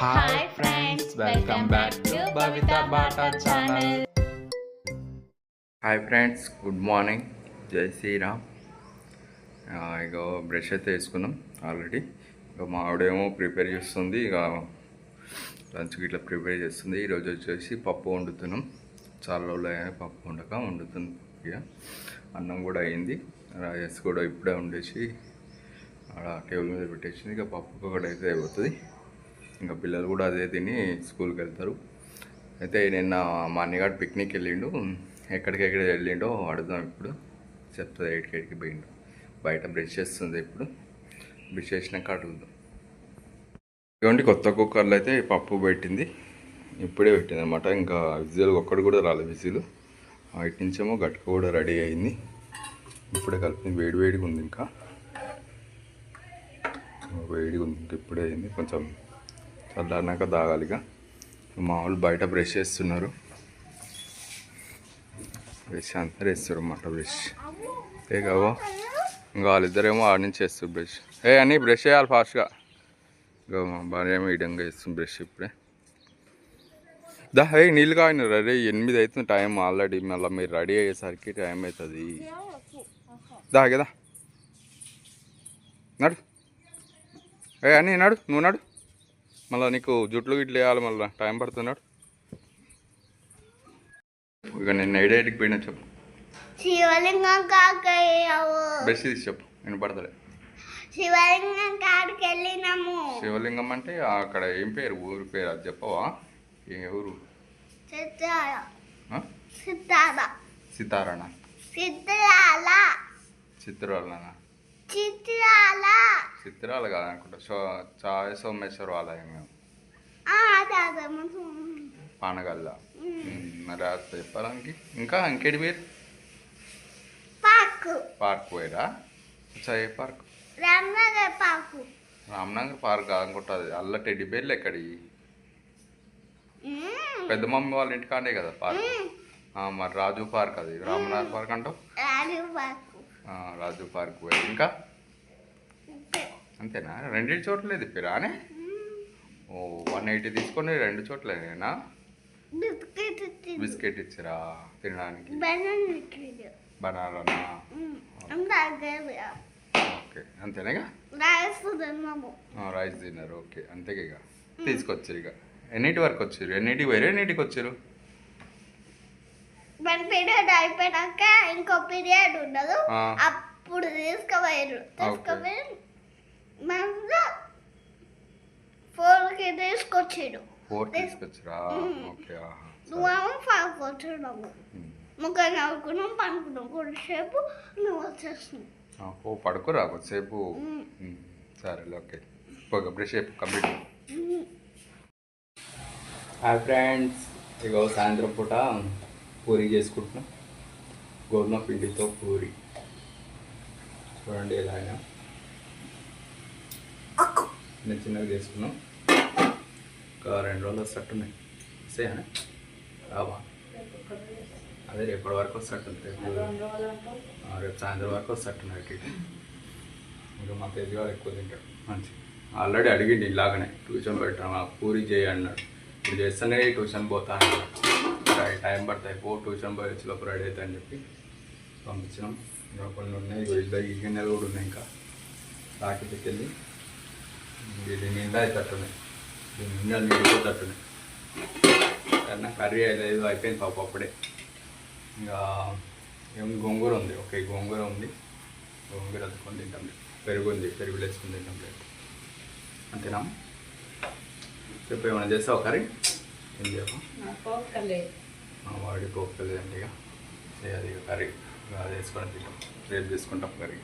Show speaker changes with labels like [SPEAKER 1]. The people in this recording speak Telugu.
[SPEAKER 1] Hi friends welcome back to Bata channel
[SPEAKER 2] hi friends good morning Jai Shriram ఇక బ్రష్ అయితే వేసుకున్నాం ఆల్రెడీ ఇక మా ఆవిడేమో ప్రిపేర్ చేస్తుంది. ఇక లంచ్కి ఇట్లా ప్రిపేర్ చేస్తుంది. ఈరోజు వచ్చేసి పప్పు వండుతున్నాం. చాలా రోజులు అయ్యాయి పప్పు వండక వండుతుంది ఇక అన్నం కూడా అయింది. రైస్ కూడా ఇప్పుడే వండేసి ఆడ టేబుల్ మీద పెట్టేసింది. ఇక పప్పు ఒకటి అయితే అయిపోతుంది. ఇంకా పిల్లలు కూడా అదే తిని స్కూల్కి వెళ్తారు. అయితే నిన్న మా అన్నగాడు పిక్నిక్ వెళ్ళిండు. ఎక్కడికెక్కడ వెళ్ళిండో అడుగుదాం ఇప్పుడు. చెప్తుంది ఎయిట్కి ఎయిట్కి పోయిండు. బయట బ్రష్ చేస్తుంది ఇప్పుడు. బ్రష్ చేసినాక అడుగుదాం. ఇటువంటి కొత్త కుక్కర్లో అయితే పప్పు పెట్టింది. ఇప్పుడే పెట్టింది అనమాట ఇంకా విజిల్ ఒక్కడు కూడా రాలేదు విజిల్. వాటి నుంచేమో గట్క కూడా రెడీ అయింది. ఇప్పుడే కలిపింది. వేడి వేడిగా ఉంది ఇంకా. వేడిగా ఉంది. ఇంకా ఇప్పుడే అయింది. కొంచెం చల్లారినాక తాగాలిగా మా బయట బ్రష్ చేస్తున్నారు. బ్రష్ అంతా వేస్తారు అన్నమాట బ్రష్. ఏ కావో ఇంకా వాళ్ళిద్దరేమో ఆడ నుంచి వేస్తారు బ్రష్. ఏ అని బ్రష్ చేయాలి ఫాస్ట్గా. ఇంకా మా భార్య ఏమో ఇడంగా వేస్తుంది బ్రష్ ఇప్పుడే. దా హే నీళ్ళు కాగినారు. అరే ఎనిమిది అవుతుంది టైం ఆల్రెడీ. మళ్ళీ మీరు రెడీ అయ్యేసరికి టైం అవుతుంది దా కదా నడు. ఏ అని నడు. నువ్వు నడు. మళ్ళీ నీకు జుట్లు గిట్లు వేయాలి మళ్ళీ. టైం పడుతున్నాడు ఇక నేను ఎయిడేటికి పోయినా చెప్పు.
[SPEAKER 3] శివలింగం
[SPEAKER 2] బెస్ట్ తీసి చెప్పు. నేను పడతలే
[SPEAKER 3] శివలింగం కాడికి వెళ్ళినాము.
[SPEAKER 2] శివలింగం అంటే అక్కడ ఏం పేరు? ఊరి పేరు అది చెప్పవా? ఏ ఊరు?
[SPEAKER 3] చిత్రాల
[SPEAKER 2] సితారానా?
[SPEAKER 3] చిత్రాల
[SPEAKER 2] చిత్రాలనా?
[SPEAKER 3] చిత్రాల.
[SPEAKER 2] చిత్రాలు కాదనుకుంటా. సో చాయ్ సోమేశ్వర ఆలయం. మేము పానగల్ల. మరి అది చెప్పడానికి ఇంకా ఇంకేటి పేరు? పార్క్. పోయిరా చా ఏ పార్క్?
[SPEAKER 3] రామ్నగర్ పాకు
[SPEAKER 2] రామ్నగర్ పార్క్ అనుకుంటుంది అల్ల టెడ్డి బేర్లు ఎక్కడి. పెద్ద మమ్మీ వాళ్ళ ఇంటికాడే కదా పార్క్? మరి రాజు పార్క్ అది. రామనాథ్ పార్క్ అంటావు?
[SPEAKER 3] రాజు
[SPEAKER 2] పార్క్. పోయి ఇంకా? అంతేనా? రెండింటి చోట్ల తిప్పిరా అని ఓ వన్ ఎయిటీ తీసుకొని రెండు చోట్లనేనా
[SPEAKER 3] బిస్కెట్
[SPEAKER 2] ఇచ్చిరా తినడానికి?
[SPEAKER 3] బనానా అంతా
[SPEAKER 2] ఓకే అంతేనేగా
[SPEAKER 3] రైస్
[SPEAKER 2] తిన్నారు. ఓకే అంతేగా ఇక తీసుకొచ్చారు ఇక ఎన్నిటి వరకు వచ్చారు ఎన్నిటికి పోయారు ఎన్నిటికి వచ్చారు
[SPEAKER 3] వన్ పీరియడ్ అయిపోయినాక ఇంకో పీరియడ్ ఉండదు. అప్పుడు తీసుకుపోయారు తీసుకుపోయి మనలో ఫోర్కి తీసుకొచ్చాడు.
[SPEAKER 2] ఫోర్ తీసుకొచ్చిరా. ఓకే.
[SPEAKER 3] నువ్వేమో ఫైవ్కి వచ్చాము
[SPEAKER 2] మ్మ్.
[SPEAKER 3] ముగ్గురు నవ్వుకున్నాం పనుకున్నాం కొద్దిసేపు నువ్వు వచ్చేస్తున్నావు
[SPEAKER 2] ఆ, ఓ పడుకోరా కొద్దిసేపు. సరేలే okay. Brush complete hi friends ఇగో సాయంత్రం పూట పూరి చేసుకుంటున్నాం. గోధుమ పిండితో పూరి. చూడండి ఎలా అయినా. చిన్న చిన్నగా చేసుకున్నాం. ఒక రెండు రోజులు వస్తట్టున్నాయి సేనా రావా? అదే రేపటి వరకు వస్తట్టుంది రేపు రేపు సాయంత్రం వరకు వస్తట్టున్నాయి ఇటు ఇటు. ఇంకా మా తెజగాడు ఎక్కువ తింటాడు. మంచి ఆల్రెడీ అడిగిండి ఇలాగనే. ట్యూషన్ పెట్టాను ఆ పూరి చేయి అన్నాడు. ఇప్పుడు చేస్తేనే ట్యూషన్ పోతా అన్నాడు. టైం పడతాయి పో ట్యూషన్ పోయి వచ్చి లోపల రెడీ అవుతా అని చెప్పి పంపించినాం. ఇంకా కొన్ని ఉన్నాయి. ఇగో ఇద్దరు ఈ గిన్నెలు కూడా ఉన్నాయి ఇంకా. రాకి వెళ్ళి ఇది నిండా అవుతట్టున్నాయి దీని నిండా నిండిపోతట్టున్నాయి కన్నా కర్రీ లేదు అయిపోయింది పాప అప్పుడే ఇంకా ఏం గోంగూర ఉంది ఓకే గోంగూర ఉంది గోంగూర అద్దుకొని తింటాం పెరుగు ఉంది పెరుగులు వేసుకొని తింటాం లేదు అంతేనా చెప్పు ఏమైనా చేస్తావు కర్రీ ఏం చేయవు మా వాడి కోపలేదు అంటే ఇక చేయాలి ఇక కర్రీ ఇక అది వేసుకొని తింటాం రేపు తీసుకుంటాం కర్రీ